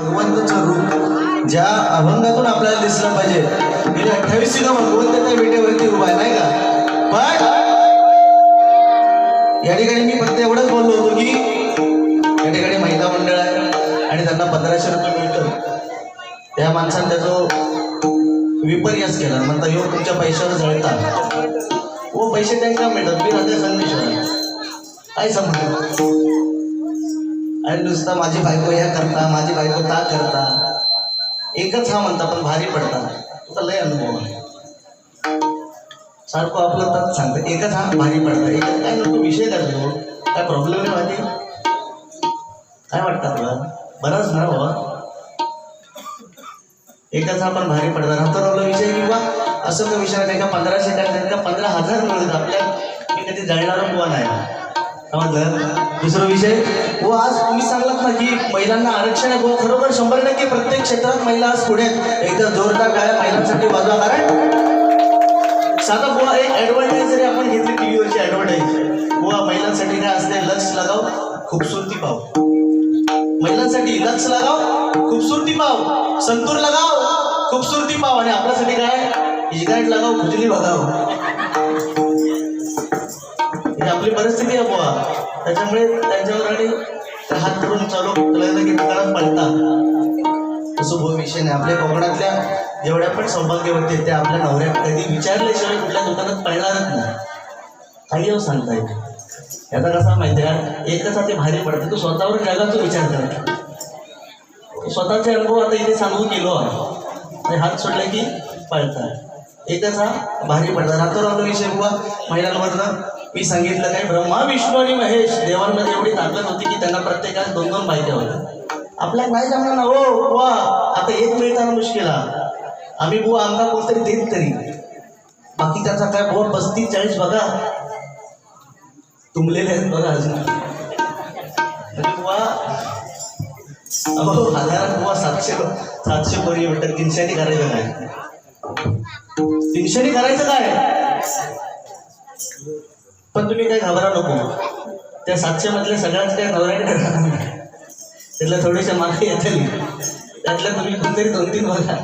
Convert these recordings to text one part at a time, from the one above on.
भगवंताचं रूप ज्या अभंगातून आपल्याला दिसलं पाहिजे. गेले अठ्ठावीस सुद्धा भगवंत त्या विटेवरती उभा आहे नाही का? पण या ठिकाणी मी फक्त एवढंच बोललो होतो की या ठिकाणी महिला मंडळ आहे आणि त्यांना पंधराशे रुपये मिळतं. त्या माणसानं त्याचा विपर्यास केला. म्हणता यो तुमच्या पैशावर जळता हो पैसे त्यांना मिळतात. मी राहते संदेश काय समजलं आणि नुसता माझी बायको या करता माझी बायको ता करता. एकच हा म्हणता पण भारी पडता तुला लय अनुभव आहे. सारखं आपलं तर सांगतं. एकच हा भारी पडता एकच काय नको विषय करतो काय प्रॉब्लेम नाही माझी काय वाटतं तुला बराच ना बाबा एकच हा पण भारी पडता नंतर आपला विषय किंवा असं तो विषय नाही का पंधराशे टाकतात का पंधरा हजार मिळत आपल्या मी कधी जळणारं बुवा नाही. दुसरा विषय व आज तुम्ही सांगलात ना की महिलांना आरक्षण आहे बुवा खरोखर शंभर टक्के प्रत्येक क्षेत्रात महिला आज पुढे एकदा जोरदार काय महिलांसाठी वाजवा कारण साधा बुवा एक ऍडव्हर्टाईज जरी आपण घेतली टी व्हीवरची ऍडव्हर्टाईज बुवा महिलांसाठी काय असते लक्ष लगाव खूपसुरती पाव. महिलांसाठी लक्ष लगाव खूपसुरती पाव. संतूर लगाव खूपसुरती पाव. आणि आपल्यासाठी काय? इजगाट लगाव खुजली बघाव ही आपली परिस्थिती आहे बुवा. त्याच्यामुळे त्यांच्यावर आणि हात धरून चालू लागलं की पडतात. तसं भाऊ विषय नाही. आपल्या कोकणातल्या जेवढ्या पण सौभाग्यवती आहेत. त्या आपल्या नवऱ्या कधी विचारल्याशिवाय कुठल्या दुकानात पडणारच नाही. काही सांगता येईल याचा कसा माहिती आहे? एकच ते भारी पडते. तू स्वतःवर जगाचा विचार कर स्वतःचे अनुभव आता इथे सांगू गेलो आणि हात सोडले की पळतात. एकच हा भारी पडतात. रात्र विषय बुवा. महिलांवरनं मी सांगितलं काय? ब्रह्मा विष्णू आणि महेश देवांमध्ये एवढी ताकद होती की त्यांना प्रत्येकाला दोन दोन माहिती होत्या आपल्या नाही जमणार ना हो, हो वा आता एक मिळताना मुश्किल हा. आम्ही बुवा आमका कोणतरी देत तरी. बाकी त्याचा काय बुवा पस्तीस चाळीस बघा. तुंबलेले आहेत बघा अजून. बुवा अहो हजारात बुवा सातशे सातशे कोणी म्हणतात तीनशेने करायचं काय? तीनशेने करायचं काय? पण तुम्ही काय घाबरा नको त्या सातशे मधल्या सगळ्याच काय नवऱ्याने करणार नाही. त्यातल्या थोडेसे मार्क येतील त्यातल्या तुम्ही कुठेतरी दोन तीन बघा.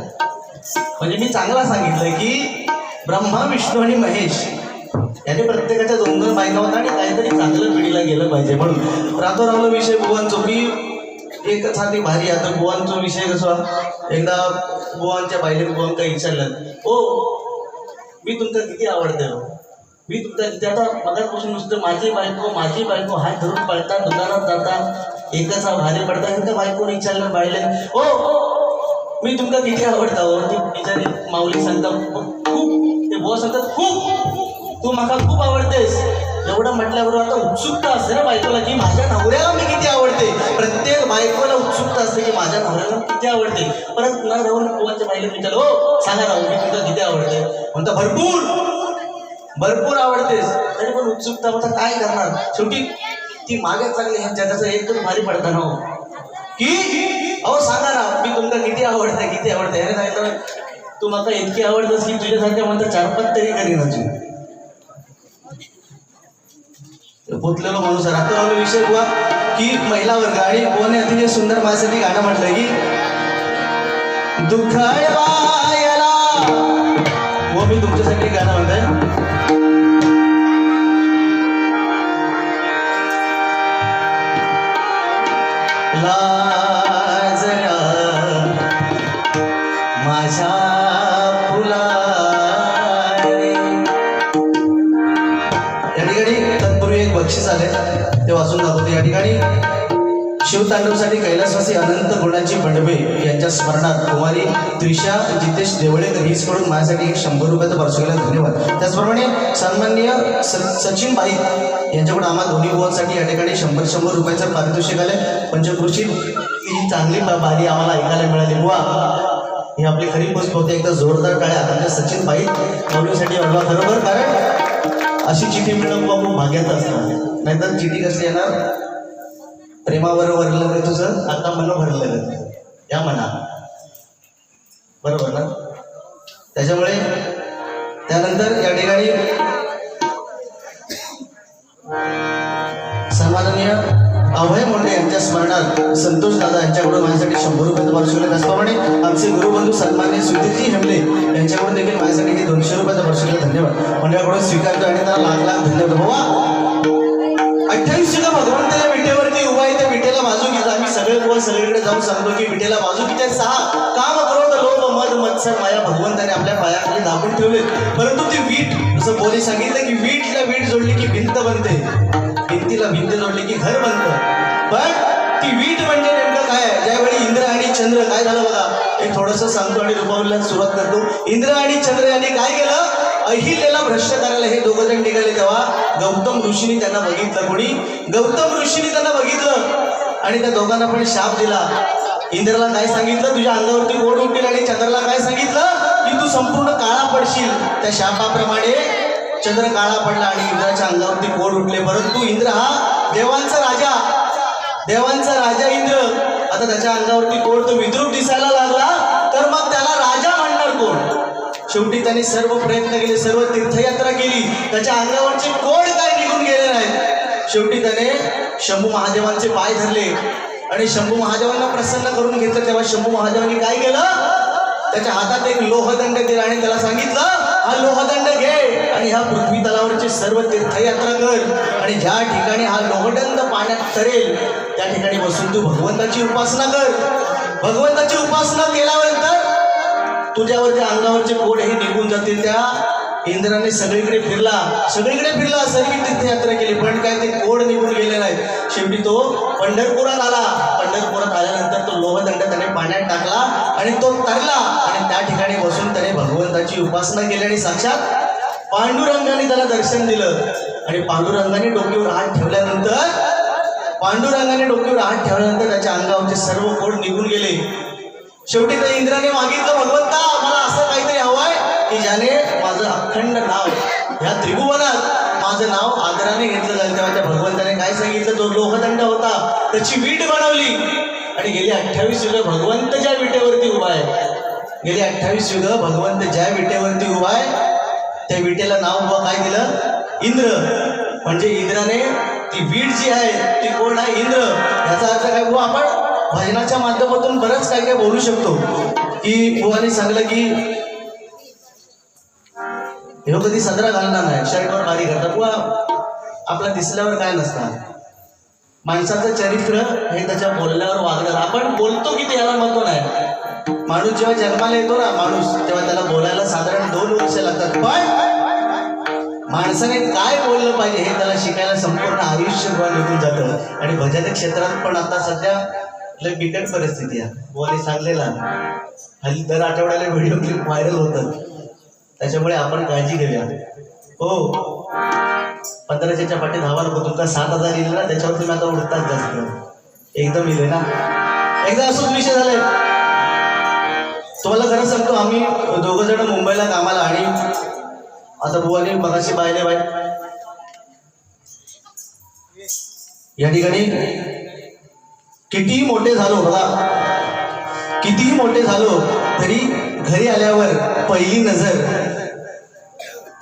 म्हणजे मी चांगला सांगितलंय की ब्रह्मा विष्णू आणि महेश याने प्रत्येकाच्या दोन दोन बायका होता आणि काहीतरी चांगलं पिढीला गेलं पाहिजे म्हणून. रातोरावला विषय बुवांचो की एकच हाती भारी आता बुवांचा विषय कसा? एकदा बुवांच्या बाहेर बुवांका विचारलं ओ मी तुमका किती आवडते? मी त्याचा मगापासून नुसतं माझी बायको माझी बायको हात धरून पळतात दुकानात जातात एकाचा हा भारी पडता एकदा बायकोने विचारलं पाहिले ओ मी तुमका किती आवडता हो? बिचारी माऊली सांगता खूप ते बो सांगतात खूप तू माका खूप आवडतेस. एवढं म्हटल्याबरोबर आता उत्सुकता असते ना बायकोला की माझ्या नवऱ्याला मी किती आवडते? प्रत्येक बायकोला उत्सुकता असते की माझ्या नवऱ्याला किती आवडते? परत न राहून बुवाच्या बाईला विचारलं हो सांगा राहू मी तुमचा किती आवडते? म्हणता भरपूर. भरपूर आवडतेस. तरी पण उत्सुकता होता काय करणार? शेवटी ती मागे चांगली ह्यांच्या त्याचा एकदम भारी पडतं ना हो. की? अहो सांगा ना मी तुमका किती आवडते किती आवडते? अरे सांगितलं तू मला इतकी आवडतस की तुझ्यासारख्या म्हणता चार पाच तरी करीन अजून. पोतलेलो माणूस आता आपला विषय हुआ की महिला वर्ग आणि कोणी अतिशय सुंदर माझ्यासाठी गाणं म्हटलं की दुःख मी तुमच्यासाठी गाणं म्हणतोय. लाजऱ्या माझ्या शिवतांडवसाठी कैलासवासी अनंत गुणाची बडबे यांच्या स्मरणात कुमारी त्रिशा जितेश देवळेकर हीचकडून माझ्यासाठी एक शंभर रुपयाचा पार्श्वला धन्यवाद. त्याचप्रमाणे सन्माननीय स सचिन बाईक यांच्याकडून आम्हाला दोन्ही बुवांसाठी या ठिकाणी शंभर शंभर रुपयाचं पारितोषिक आलं पंचकृषी ही चांगली बारी आम्हाला ऐकायला मिळाली. बुवा ही आपली खरी पोस्ट होते. एकदा जोरदार टाळ्या. आमच्या सचिन बाई नवरीसाठी अडवा बरोबर कारण अशी चिठी मिळणं बुवा खूप भाग्याचं नाहीतर चिठी कसली येणार? प्रेमावर वरलं रे तुझं आता मन भरलं रे या म्हणा. बरोबर ना? त्याच्यामुळे त्यानंतर या ठिकाणी सन्माननीय अभय मुंडे यांच्या स्मरणात संतोष दादा यांच्याकडून माझ्यासाठी शंभर रुपये दर्शवले त्याचप्रमाणे आमचे गुरुबंधू सन्मान्य सुधीरजी हेमले यांच्याकडून देखील माझ्यासाठी हे दोनशे रुपये दर्शवले धन्यवाद. मंडळाकडून स्वीकारतो आणि त्याला लाख लाख धन्यवाद. बाबा अठ्ठावीस सुद्धा भगवंताच्या सगळे कोण सगळीकडे जाऊन सांगतो की विटेला बाजू किती आहेत? सहा. काम क्रोध लोभ मध मत्सर माया भगवंताने आपल्या पायाखाली दाबून ठेवले. परंतु ती वीट जसं बोली सांगितलं की वीटला वीट जोडली की भिंत बनते. भिंतीला भिंत जोडली की घर बनतं. पण ती वीट म्हणजे नेमकं काय ज्यावेळी इंद्र आणि चंद्र काय झालं बघा? हे थोडंसं सांगतो आणि रुपावलीला सुरुवात करतो. इंद्र आणि चंद्र यांनी काय केलं? अहिल्याला भ्रष्ट करायला हे दोघं जण निघाले तेव्हा गौतम ऋषीने त्यांना बघितलं. कोणी? गौतम ऋषीने त्यांना बघितलं. आणि त्या दोघांना पण शाप दिला. इंद्राला काय सांगितलं? तुझ्या अंगावरती गोड उठतील आणि चंद्राला काय सांगितलं? की तू संपूर्ण काळा पडशील. त्या शापाप्रमाणे चंद्र काळा पडला आणि इंद्राच्या अंगावरती गोड उठले. परंतु इंद्र हा देवांचा राजा. देवांचा राजा इंद्र. आता त्याच्या अंगावरती कोण तो विद्रूप दिसायला लागला. तर मग त्याला राजा म्हणणार कोण? शेवटी त्याने सर्व प्रयत्न केले सर्व तीर्थयात्रा केली. त्याच्या अंगावरचे कोण काय निघून गेले नाहीत शेवटी त्याने शंभू महादेवांचे पाय धरले. आणि शंभू महादेवांना प्रसन्न करून घेतलं. तेव्हा शंभू महादेवांनी काय केलं? त्याच्या हातात एक लोहदंड दिला आणि त्याला सांगितलं हा लोहदंड घे. आणि ह्या पृथ्वी तलावरची सर्व तीर्थयात्रा कर. आणि ज्या ठिकाणी हा लोहदंड पाण्यात तरेल त्या ठिकाणी बसून तू भगवंताची उपासना कर. भगवंताची उपासना केल्यानंतर तुझ्यावरती अंगावरचे कोड हे निघून जातील त्या इंद्राने सगळीकडे फिरला. सगळीकडे फिरला सर्व तीर्थयात्रा केली. पण काय ते कोड निघून गेले नाही शेवटी तो पंढरपुरात आला. पंढरपुरात आल्यानंतर तो लोहदंड त्याने पाण्यात टाकला आणि तो तरला. आणि त्या ठिकाणी बसून त्याने भगवंताची उपासना केली आणि साक्षात पांडुरंगाने त्याला दर्शन दिलं. आणि पांडुरंगाने डोक्यावर हात ठेवल्यानंतर पांडुरंगाने डोक्यावर हात ठेवल्यानंतर त्याच्या अंगावरचे सर्व कोड निघून गेले. शेवटी त्या इंद्राने मागितलं भगवंता मला की ज्याने माझं अखंड नाव ह्या त्रिभुवनात माझं नाव आदराने घेतलं जाईल. तेव्हा त्या भगवंताने काय सांगितलं? तो लोहदंड होता. त्याची वीट बनवली. आणि गेली अठ्ठावीस युग भगवंत ज्या विटेवरती उभा आहे. गेली अठ्ठावीस युग भगवंत ज्या विटेवरती उभा आहे. त्या विटेला नाव उभं काय दिलं? इंद्र. म्हणजे इंद्राने ती वीट जी आहे ती कोण आहे? इंद्र. याचा अर्थ काय बुवा? आपण भजनाच्या माध्यमातून बरंच काय काय बोलू शकतो. की बुवाने सांगलं की ह्यो कधी सदरा घालणार नाही. शर्टवर बारी करतात व आपला दिसल्यावर काय नसणार? माणसाचं चरित्र हे त्याच्या बोलण्यावर वागणार. आपण बोलतो की ते याला महत्त्व नाही. माणूस जेव्हा जन्माला येतो ना माणूस तेव्हा त्याला बोलायला साधारण दोन वर्ष लागतात. पण माणसाने काय बोललं पाहिजे हे त्याला शिकायला संपूर्ण आयुष्यभर निघून जातं. आणि भजन क्षेत्रात पण आता सध्या लय बिकट परिस्थिती आहे. बोले सांगलेला हल्ली दर आठवड्याला व्हिडिओ क्लिप व्हायरल होतात. त्याच्यामुळे आपण काळजी घेऊया. हो. पंधराशेच्या पाठी धावा नको तुमचा सात हजार येईल ना त्याच्यावर तुम्ही आता उडतात जास्त. एकदम येईल ना? एकदा असंच विषय झालाय. तुम्हाला खरं सांगतो आम्ही दोघं जण मुंबईला कामाला आणि आता बुवाने मगाशी पाहिले बाय या ठिकाणी कितीही मोठे झालो बघा. कितीही मोठे झालो तरी घरी आल्यावर पहिली नजर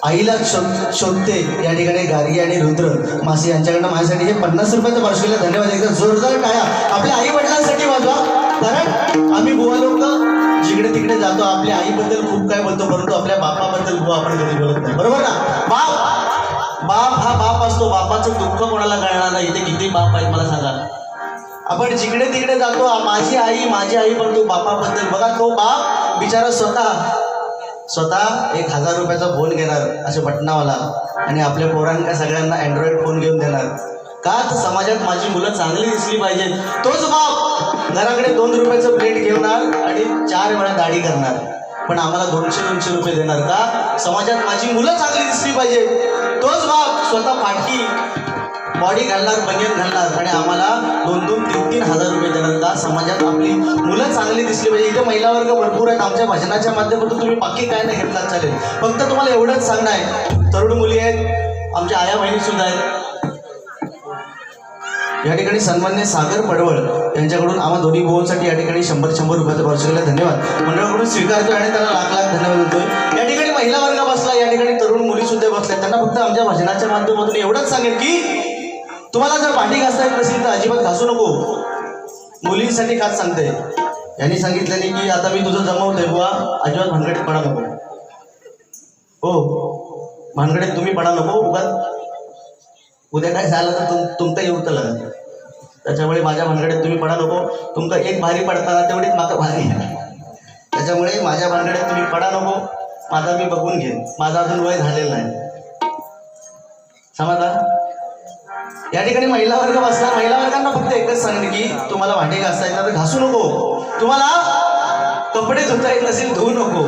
आईला शोध शोधते या ठिकाणी गार्गी आणि रुद्र मासे यांच्याकडनं माझ्यासाठी हे पन्नास रुपयाचं पार्श्वला धन्यवाद. एकदा जोरदार टाळ्या. आपल्या आई वडिलांसाठी वाजवा. कारण आम्ही बुवा लोक जिकडे तिकडे जातो आपल्या आईबद्दल खूप काय बोलतो परंतु आपल्या बापाबद्दल बुवा आपण कधी बोलत नाही. बरोबर ना? बाप बाप हा बाप असतो. बापाचं दुःख कोणाला कळणार नाही. इथे किती बाप आहेत मला सांगा. आपण जिकडे तिकडे जातो माझी आई माझी आई पण तो बापाबद्दल. बघा तो बाप बिचारा स्वतः स्वतः एक हजार रुपयाचा फोन घेणार असे बटनावाला. आणि आपल्या पोरांना सगळ्यांना अँड्रॉइड फोन घेऊन देणार. का तर समाजात माझी मुलं चांगली दिसली पाहिजेत. तोच बाप घराकडे दोन रुपयाचं प्लेट घेणार आणि चार वेळा दाढी करणार. पण आम्हाला दोनशे दोनशे रुपये देणार का? समाजात माझी मुलं चांगली दिसली पाहिजे तोच बाप स्वतः फाटकी बॉडी घालणार बनियन घालणार. आणि आम्हाला दोन दोन तीन तीन हजार रुपये देणार. समाजात आपली मुलं चांगली दिसली पाहिजे. इथे महिला वर्ग भरपूर आहेत. आमच्या भजनाच्या माध्यमातून तुम्ही बाकी काय नाही घेतलात चालेल. फक्त तुम्हाला एवढंच सांगणं आहे. तरुण मुली आहेत. आमच्या आया बहिणी सुद्धा आहेत. या ठिकाणी सन्मान्य सागर पडवळ यांच्याकडून आम्हा दोन्ही भाऊंसाठी या ठिकाणी शंभर शंभर रुपयाचा वर्ष धन्यवाद. मंडळाकडून स्वीकारतोय आणि त्यांना लाख लाख धन्यवाद देतोय. या ठिकाणी महिला वर्ग बसला. या ठिकाणी तरुण मुली सुद्धा बसल्या त्यांना फक्त आमच्या भजनाच्या माध्यमातून एवढंच सांगेल की तुम्हाला जर भांडी घासता येत नसेल तर अजिबात घासू नको. मुलींसाठी खास सांगते. यांनी सांगितल्याने की आता मी तुझं जमवतोय बुवा. अजिबात भानगडीत पडा नको. हो. भानगडीत तुम्ही पडा नको उगा उद्या काय झालं तर तुम तुमचं येऊ तर त्याच्यामुळे माझ्या भानगडीत तुम्ही पडा नको. तुमचं एक भारी पडताना तेवढीच माका भारी. त्याच्यामुळे माझ्या भानगडीत तुम्ही पडा नको. माझा मी बघून घेईन. माझा अजून वय झालेलं नाही. समजला? या ठिकाणी महिला वर्ग बसला. महिला वर्गांना फक्त एकच सांगणे की तुम्हाला भांडी घासता येतात घासू नको. तुम्हाला कपडे धुता येत नसेल धुवू नको.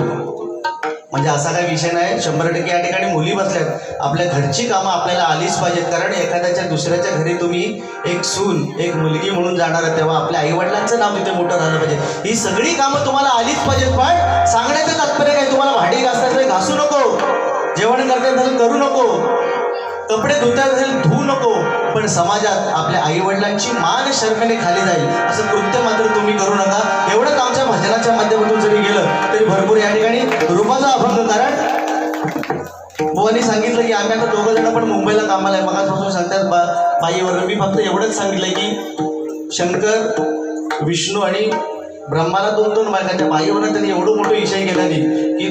म्हणजे असा काही विषय नाही. शंभर टक्के या ठिकाणी मुली बसल्यात. आपल्या घरची कामं आपल्याला आलीच पाहिजेत. कारण एखाद्याच्या दुसऱ्याच्या घरी तुम्ही एक सून एक मुलगी म्हणून जाणार तेव्हा आपल्या आईवडिलांचं नाव तिथे मोठं झालं पाहिजे. ही सगळी कामं तुम्हाला आलीच पाहिजेत. पण सांगण्याचं तात्पर्य काय? तुम्हाला भांडी घासता घासू नको. जेवण करता करू नको. कपडे धुता येत असेल धुवू नको. पण समाजात आपल्या आई वडिलांची मान शर्मेने खाली जाईल. असं कृत्य मात्र तुम्ही करू नका. एवढंच आमच्या भजनाच्या माध्यमातून जरी गेलं तरी भरपूर या ठिकाणी रूपाचा अभंग. कारण बुवानी सांगितलं की आम्ही आता दोघं जण पण मुंबईला कामाला आहे. मग सांगतात बा बाईवर मी फक्त एवढंच सांगितलंय की शंकर विष्णू आणि ब्रह्माला दोन दोन मार्गाच्या बाईवर त्यांनी एवढं मोठं विषय केला नाही की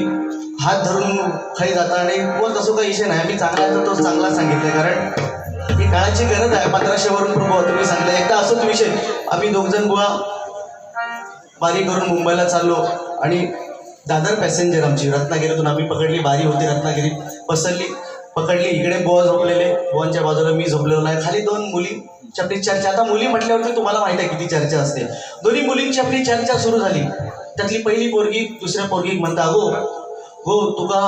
हात धरून खाली जाता आणि कोण तसं काही विषय नाही. आम्ही चांगला तर तो चांगला सांगितलंय. कारण ही काळाची गरज आहे. पंधराशेवरून प्रभू तुम्ही सांगितलं एकदा असंच विषय. आम्ही दोघजण बुवा बारी करून मुंबईला चाललो आणि दादर पॅसेंजर आमची रत्नागिरीतून आम्ही पकडली. बारी होती रत्नागिरी पसरली. पकडली. इकडे बोवा झोपलेले. बोवांच्या बाजूला मी झोपलेलो नाही. खाली दोन मुली आपली चर्चा आता मुली म्हटल्यावरती तुम्हाला माहिती आहे किती चर्चा असते. दोन्ही मुलींची आपली चर्चा सुरू झाली. त्यातली पहिली पोरगी दुसऱ्या पोरगी म्हणता अगो हो तुका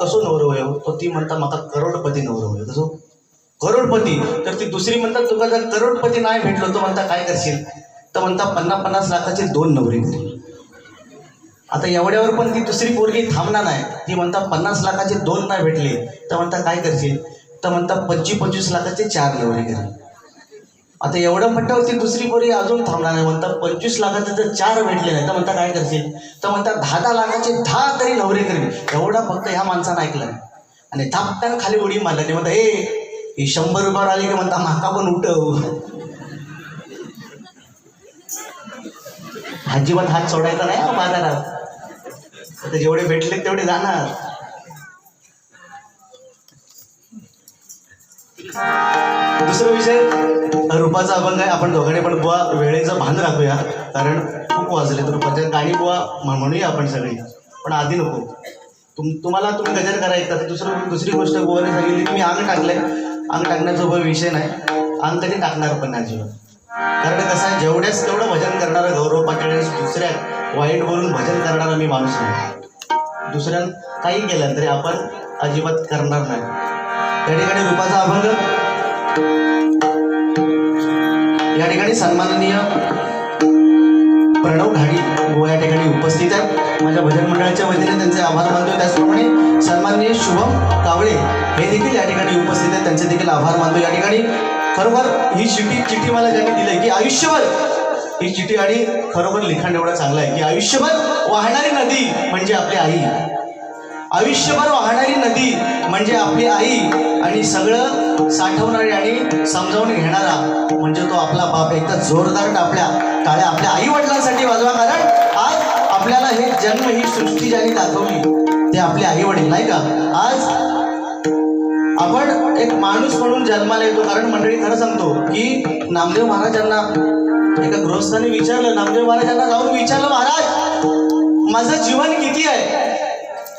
कसो नवरो होय? तो ती म्हणता म्हाका करोडपती नवरो होय. कसो? करोडपती? तर ती दुसरी म्हणतात तुका जर करोडपती नाही भेटलो तर म्हणता काय करशील? तर म्हणता पन्नास पन्नास लाखाचे दोन नवरे करी आता एवढ्यावर पण ती दुसरी पोरगी थांबणार नाही. ती म्हणता पन्नास लाखाचे दोन नाही भेटले. तर म्हणता काय करशील? तर म्हणता पंचवीस पंचवीस लाखाचे चार नवरे करी आता एवढं म्हटल्यावर दुसरी पोरी अजून थांबणार नाही. म्हणता पंचवीस लाखाचे जर चार भेटले नाही. तर म्हणता काय करशील? तर म्हणता दहा दहा लाखाचे दहा तरी नवरे करेल एवढा फक्त ह्या माणसानं ऐकलं आणि थापट्यानं खाली उडी मारल्याने म्हणता ए ही शंभर रुपयावर आली की म्हणता माका पण उठव. अजिबात हात सोडायचा नाही हो बाजारात आता जेवढे भेटले तेवढे जाणार. दुसरा विषय रूपाचा अभंग आहे. आपण दोघांनी पण बुवा वेळेचं भान राखूया. कारण खूप वाजले तर रूपाच्या गाणी बुवा म्हणूया आपण सगळी. पण आधी नको. तुम तुम्हाला तुम्ही गजर करायचं. तर दुसरं दुसरी गोष्ट बुवाने सांगितली की मी अंग टाकलंय. अंग टाकण्याचा उभा विषय नाही. अंग कधी टाकणार पण नाही अजिबात. कारण कसं आहे जेवढ्याच तेवढं भजन करणारा गौरव पाटील दुसऱ्या वाईट बोलून भजन करणारा मी माणूस नाही. दुसऱ्या काही केलं तरी आपण अजिबात करणार नाही. या ठिकाणी रूपाचा अभंग या ठिकाणी सन्माननीय प्रणव घाडी गो या ठिकाणी उपस्थित आहेत. माझ्या भजन मंडळाच्या वतीने त्यांचे आभार मानतो. त्याचप्रमाणे सन्माननीय शुभम कावळे हे देखील या ठिकाणी उपस्थित आहेत. त्यांचे देखील आभार मानतो. या ठिकाणी खरोखर ही चिठी चिठी मला ज्यांनी दिली की आयुष्यभर ही चिठी आणि खरोखर लिखाण एवढं चांगलं आहे की आयुष्यभर वाहणारी नदी म्हणजे आपली आई. आयुष्यभर वाहणारी नदी म्हणजे आपली आई आणि सगळं साठवणारी आणि समजावून घेणारा म्हणजे तो आपला बाप एकदा जोरदार टापल्या टाळ्या आपल्या आई वडिलांसाठी वाजवा. कारण आज आपल्याला हे जन्म ही सृष्टी ज्याने दाखवली ते आपले आई वडील नाही का? आज आपण एक माणूस म्हणून जन्माला येतो. कारण मंडळी खरं सांगतो की नामदेव महाराजांना एका गृहस्थाने विचारलं नामदेव महाराजांना जाऊन विचारलं महाराज माझं जीवन किती आहे?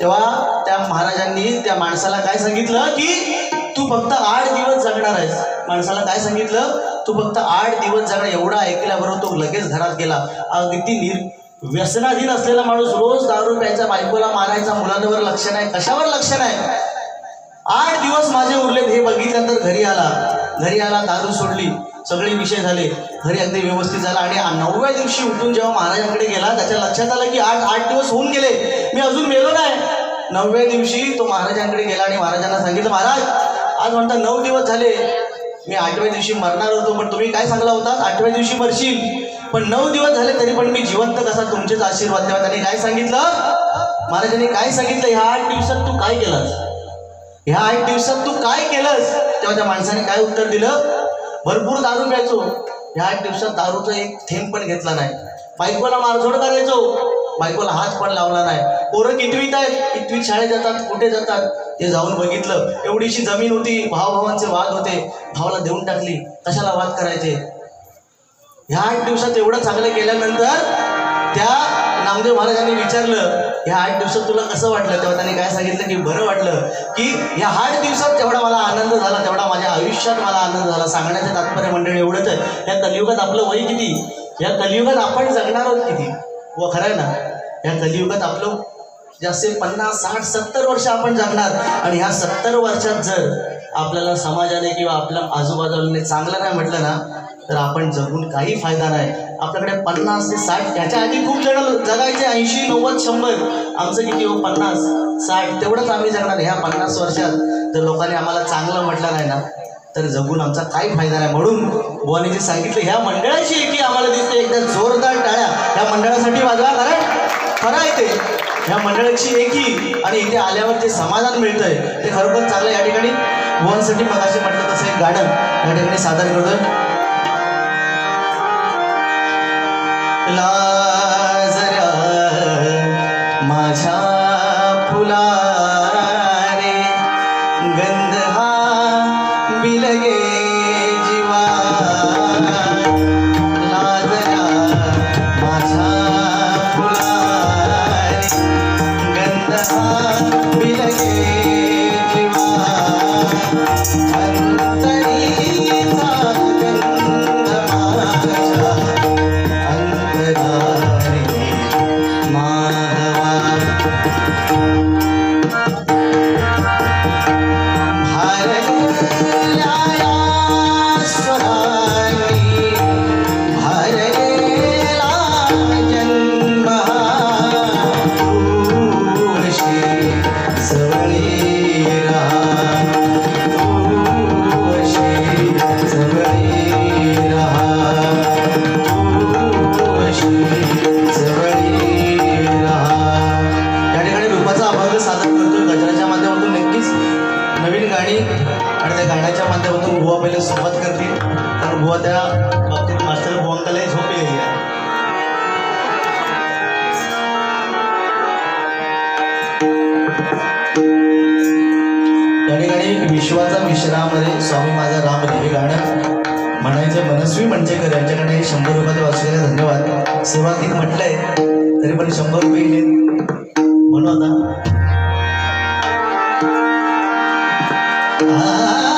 तेव्हा त्या महाराजांनी त्या माणसाला काय सांगितलं की तू फक्त आठ दिवस जगणार आहेस. माणसाला काय सांगितलं? तू फक्त आठ दिवस जगणार एवढा ऐकल्याबरोबर तो लगेच घरात गेला. अगदी निर व्यसनाधीन असलेला माणूस रोज दारू प्यायचा बायकोला मारायचा मुलांवर लक्ष नाही. कशावर लक्ष नाही? आठ दिवस माझे उरलेत. हे बघितल्यानंतर घरी आला. घरी आला दारू सोडली. सगळे विषय झाले. घरी अगदी व्यवस्थित झाला आणि नवव्या दिवशी उठून जेव्हा महाराजांकडे गेला त्याच्या लक्षात आलं की आठ आठ दिवस होऊन गेले. मी अजून मेलो नाही. नवव्या दिवशी तो महाराजांकडे गेला आणि महाराजांना सांगितलं महाराज आज म्हणता नऊ दिवस झाले. मी आठव्या दिवशी मरणार होतो पण तुम्ही काय सांगला होता? आठव्या दिवशी मरशील. पण नऊ दिवस झाले तरी पण मी जिवंत कसा तुमचेच आशीर्वाद तेव्हा त्यांनी काय सांगितलं? महाराजांनी काय सांगितलं? ह्या आठ दिवसात तू काय केलास? ह्या आठ दिवसात तू काय केलंस? तेव्हा त्या माणसाने काय उत्तर दिलं? भरपूर दारू प्यायचो. ह्या आठ दिवसात दारूचा एक थेंब पण घेतला नाही. बायकोला मारझोड करायचो. बायकोला हात पण लावला नाही. पोरं कितवीत आहेत? कितवीत शाळेत जातात? कुठे जातात? ते जाऊन बघितलं. एवढीशी जमीन होती. भावभावांचे वाद होते. भावाला देऊन टाकली. कशाला वाद करायचे? ह्या आठ दिवसात एवढं चांगलं केल्यानंतर त्या नामदेव महाराजांनी विचारलं ह्या आठ दिवसात तुला कसं वाटलं? तेव्हा त्यांनी काय सांगितलं की बरं वाटलं की ह्या आठ दिवसात जेवढा मला आनंद झाला तेवढा माझ्या आयुष्यात मला आनंद झाला. सांगण्याचे तात्पर्य मंडळी एवढंच आहे. या कलियुगात आपलं वय किती? या कलियुगात आपण जगणार आहोत किती? व खरं आहे ना? या कलियुगात आपलं जास्ती पन्नास साठ सत्तर वर्ष आपण जगणार. आणि ह्या सत्तर वर्षात जर आपल्याला समाजाने किंवा आपल्या आजूबाजूने चांगलं नाही म्हटलं ना तर आपण जगून काही फायदा नाही. आपल्याकडे पन्नास ते साठ त्याच्या आधी खूप जण जगायचे ऐंशी नव्वद शंभर. आमचं किती हो? पन्नास साठ तेवढंच आम्ही जगणार ह्या पन्नास वर्षात. तर लोकांनी आम्हाला चांगलं म्हटलं नाही ना तर जगून आमचा काही फायदा नाही. म्हणून बुवानी जे सांगितलं ह्या मंडळाची एकी आम्हाला दिसते एकदा जोरदार टाळ्या. ह्या मंडळासाठी वाजवा कारण खरं आहे ते. ह्या मंडळाची एकी आणि इथे आल्यावर जे समाधान मिळतंय ते खरोखर चांगलं या ठिकाणी. बुवांसाठी मगाशी म्हटलं तसं एक गाणं या ठिकाणी सादर करतोय. लाजऱ्या Ah.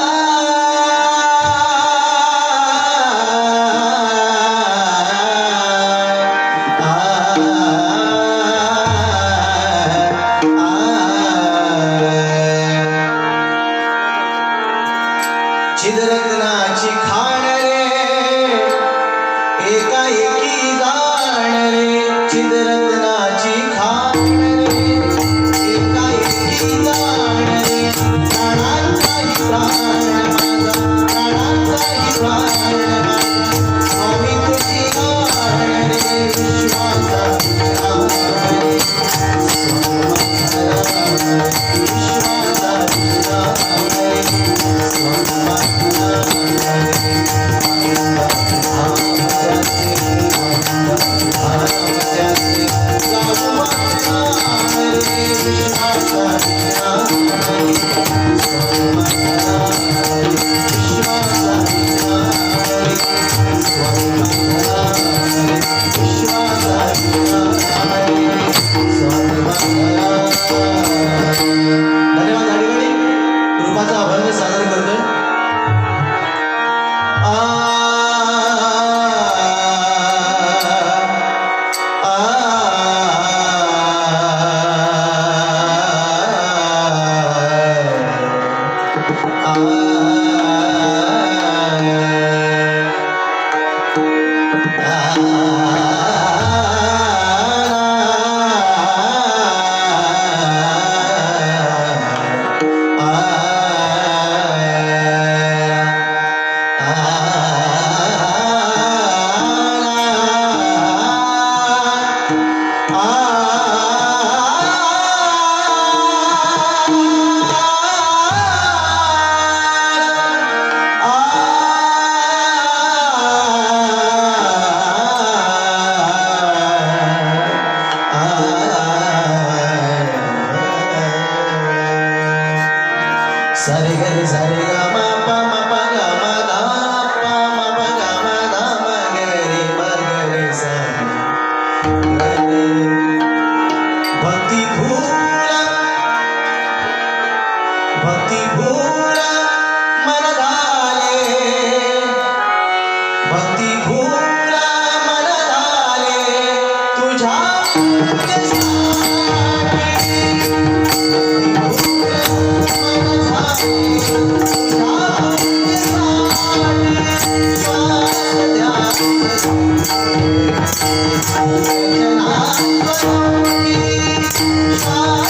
나